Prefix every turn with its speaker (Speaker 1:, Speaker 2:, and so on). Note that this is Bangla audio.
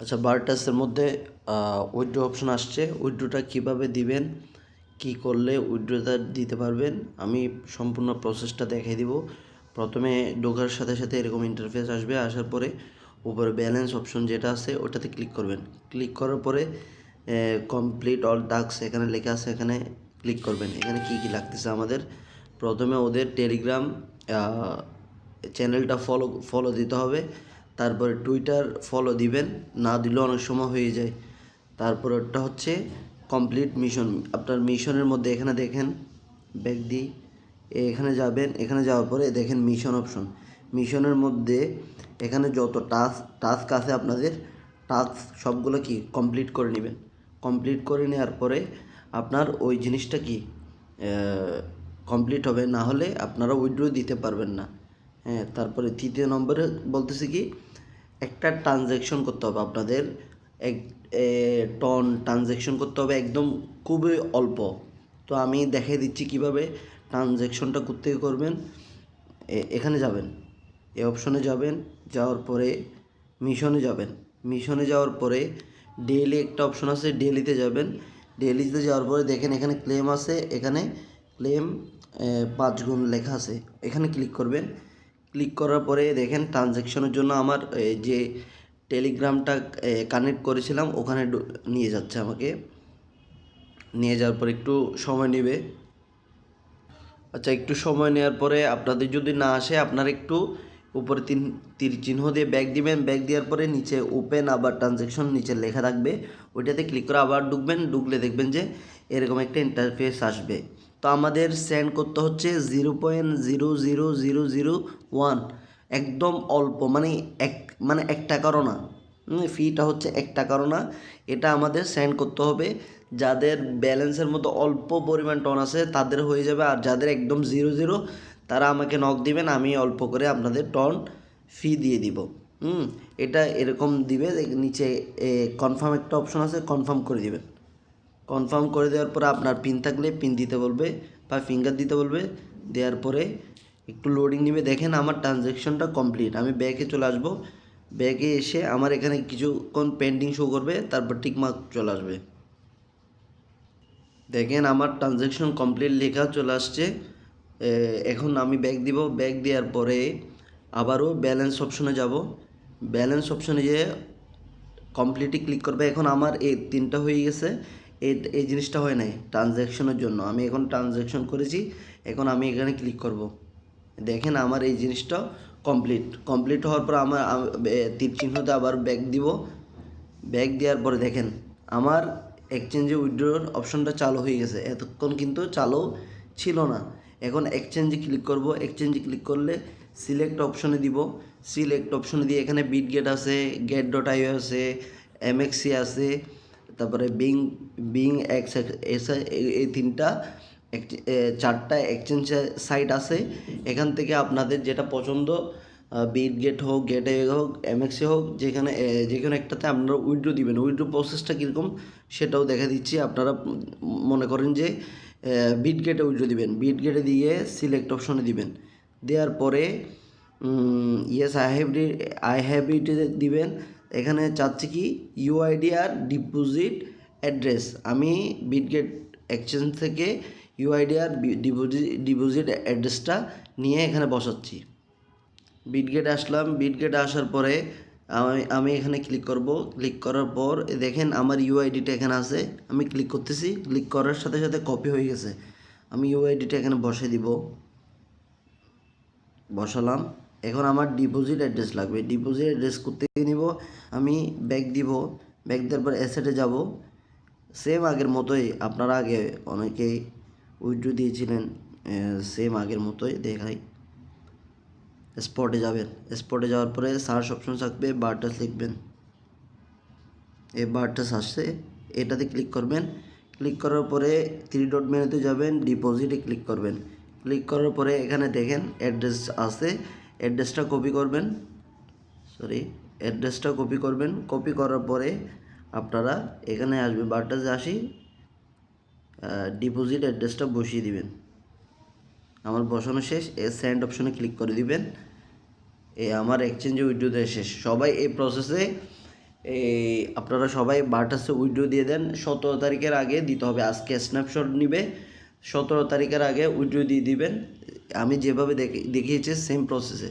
Speaker 1: আচ্ছা বারটাসের মধ্যে উইড্রো অপশন আসছে। উইড্রোটা কীভাবে দিবেন, কি করলে উইড্রোটা দিতে পারবেন, আমি সম্পূর্ণ প্রসেসটা দেখিয়ে দিব। প্রথমে ঢোকার সাথে সাথে এরকম ইন্টারফেস আসবে, আসার পরে উপরে ব্যালেন্স অপশন যেটা আছে, ওটাতে ক্লিক করবেন। ক্লিক করার পরে কমপ্লিট অল টাস্ক এখানে লেখা আছে, এখানে ক্লিক করবেন। এখানে কি কি লাগতেছে আমাদের? প্রথমে ওদের টেলিগ্রাম চ্যানেলটা ফলো ফলো দিতে হবে। তারপরে টুইটার ফলো দিবেন, না দিলেও অনেক সময় হয়ে যায়। তারপর ওটা হচ্ছে কমপ্লিট মিশন আপনার মিশনের মধ্যে এখানে দেখেন ব্যাক দিই, এখানে যাবেন, এখানে যাওয়ার পরে দেখেন মিশন অপশন মিশনের মধ্যে এখানে যত টাস্ক টাস্ক আছে আপনাদের টাস্ক সবগুলো কি? কমপ্লিট করে নেবেন। কমপ্লিট করে নেওয়ার পরে আপনার ওই জিনিসটা কি? কমপ্লিট হবে, না হলে আপনারা উইড্রো দিতে পারবেন না। হ্যাঁ তারপরে তৃতীয় নম্বরে বলতেছে কি? একটা ট্রানজ্যাকশন করতে হবে আপনাদের। এক টন ট্রানজ্যাকশন করতে হবে একদম খুবই অল্প। তো আমি দেখিয়ে দিচ্ছি কীভাবে ট্রানজ্যাকশনটা করতে করবেন। এখানে যাবেন। এই অপশনে যাবেন, যাওয়ার পরে মিশনে যাবেন। মিশনে যাওয়ার পরে ডেইলি একটা অপশন আছে ডেলিতে যাবেন। ডেলিতে যাওয়ার পরে দেখেন এখানে ক্লেম আছে, এখানে ক্লেম পাঁচ গুণ লেখা আছে। এখানে ক্লিক করবেন। ক্লিক করার পরে দেখেন ট্রানজ্যাকশনের জন্য আমার যে টেলিগ্রামটা কানেক্ট করেছিলাম, ওখানে নিয়ে যাচ্ছে আমাকে। নিয়ে যাওয়ার পর একটু সময় নেবে। আচ্ছা একটু সময় নেওয়ার পরে আপনাদের যদি না আসে, আপনারা একটু উপরে তিন, তীর চিহ্ন দিয়ে ব্যাগ দিবেন। ব্যাগ দেওয়ার পরে নিচে ওপেন আবার ট্রানজ্যাকশন নিচে লেখা থাকবে। ওইটাতে ক্লিক করে আবার ঢুকবেন। ঢুকলে দেখবেন যে এরকম একটা ইন্টারফেস আসবে। তো আমাদের সেন্ড করতে হচ্ছে zero point zero zero zero zero one একদম অল্প মানে এক মানে এক টাকারও না। ফিটা হচ্ছে এক টাকারও না। এটা আমাদের সেন্ড করতে হবে। যাদের ব্যালেন্সের মতো অল্প পরিমাণ টন আছে, তাদের হয়ে যাবে। আর যাদের একদম জিরো জিরো তারা আমাকে নক দিবেন, আমি অল্প করে আপনাদের টন ফি দিয়ে দিব। হুম এটা এরকম দিবে। নিচে কনফার্ম একটা অপশন আছে কনফার্ম করে দিবেন। কনফার্ম করে দেওয়ার পরে আপনার পিন থাকলে পিন দিতে বলবে বা ফিঙ্গার দিতে বলবে। দেওয়ার পরে একটু লোডিং নেবে। দেখেন আমার ট্রানজ্যাকশনটা কমপ্লিট আমি ব্যাকে চলে আসব। ব্যাকে এসে আমার এখানে কিছুক্ষণ পেন্ডিং শো করবে, তারপর টিক মার্ক চলে আসবে। দেখেন আমার ট্রানজ্যাকশন কমপ্লিট লেখা চলে আসছে। এখন আমি ব্যাগ দিব। ব্যাগ দেওয়ার পরে আবারও ব্যালেন্স অপশনে যাব। ব্যালেন্স অপশনে যেয়ে কমপ্লিটই ক্লিক করবে। এখন আমার এই তিনটা হয়ে গেছে। এই এই জিনিসটা হয় নাই ট্রানজ্যাকশনের জন্য। আমি এখন ট্রানজ্যাকশন করেছি, এখন আমি এখানে ক্লিক করব। দেখেন আমার এই জিনিসটা কমপ্লিট কমপ্লিট হওয়ার পর আমার তীর চিহ্নতে আবার ব্যাক দিব। ব্যাক দেওয়ার পরে দেখেন, আমার এক্সচেঞ্জে উইড্রোর অপশনটা চালু হয়ে গেছে। এতক্ষণ কিন্তু চালু ছিল না। এখন এক্সচেঞ্জে ক্লিক করব। এক্সচেঞ্জে ক্লিক করলে সিলেক্ট অপশনে দিব। সিলেক্ট অপশনে দিয়ে এখানে বিট গেট আছে গেট ডট আই আছে এমএক্সি আছে তারপরে বিং বিং এক্স এস- এই- তিনটা চারটা এক্সচেঞ্জ সাইট আছে। এখান থেকে আপনাদের যেটা পছন্দ বিট গেট হোক গেটে হোক এমএক্সি হোক যেখানে এ, যে কোনো একটাতে আপনারা উইড্রো দিবেন। উইড্রো প্রসেসটা কীরকম সেটাও দেখা দিচ্ছি। আপনারা মনে করেন যে বিট গেটে উইড্রো দিবেন। বিট গেটে দিয়ে সিলেক্ট অপশনে দিবেন। দেওয়ার পরে yes I have I have it দিবেন। এখানে চাচ্ছি কি ইউআইডি আর ডিপোজিট অ্যাড্রেস আমি বিটগেট এক্সচেঞ্জ থেকে ইউআইডি আর ডিপোজিট ডিপোজিট অ্যাড্রেসটা নিয়ে এখানে বসাচ্ছি। বিটগেটে আসলাম। বিটগেটে আসার পরে আমি আমি এখানে ক্লিক করব। ক্লিক করার পর দেখেন আমার ইউআইডিটা এখানে আছে। আমি ক্লিক করতেছি। ক্লিক করার সাথে সাথে কপি হয়ে গেছে। আমি ইউআইডিটা এখানে বসে দিব। বসালাম। এখন আমার ডিপোজিট অ্যাড্রেস লাগবে। ডিপোজিট অ্যাড্রেস করতে নিব, আমি ব্যাগ দিব ব্যাগ দেওয়ার পর অ্যাসেটে যাব। সেম আগের মতোই আপনারা আগে অনেকেই উইড্রো দিয়েছিলেন সেম আগের মতোই দেখাই। স্পটে যাবেন। স্পটে যাওয়ার পরে সার্চ অপশন থাকবে বারটাস লিখবেন। এই বারটাস আসছে এটাতে ক্লিক করবেন। ক্লিক করার পরে থ্রি ডট মেনুতে যাবেন ডিপোজিটে ক্লিক করবেন। ক্লিক করার পরে এখানে দেখেন অ্যাড্রেস আছে। অ্যাড্রেসটা কপি করবেন। সরি অ্যাড্রেসটা কপি করবেন। কপি করার পরে আপনারা এখানে আসবে বারটাসে আসি ডিপোজিট অ্যাড্রেসটা বসিয়ে দিবেন। আমার বসানো শেষ, এ স্যান্ড অপশনে ক্লিক করে দিবেন। এ আমার এক্সচেঞ্জে উইড্রো দেওয়া শেষ। সবাই এই প্রসেসে এই আপনারা সবাই বার্টাসে উইড্রো দিয়ে দেন, সতেরো তারিখের আগে দিতে হবে। আজকে স্ন্যাপশট নিবে, সতেরো তারিখের আগে উইড্রো দিয়ে দিবেন। আমি যেভাবে দেখে দেখিয়েছি সেম প্রসেসে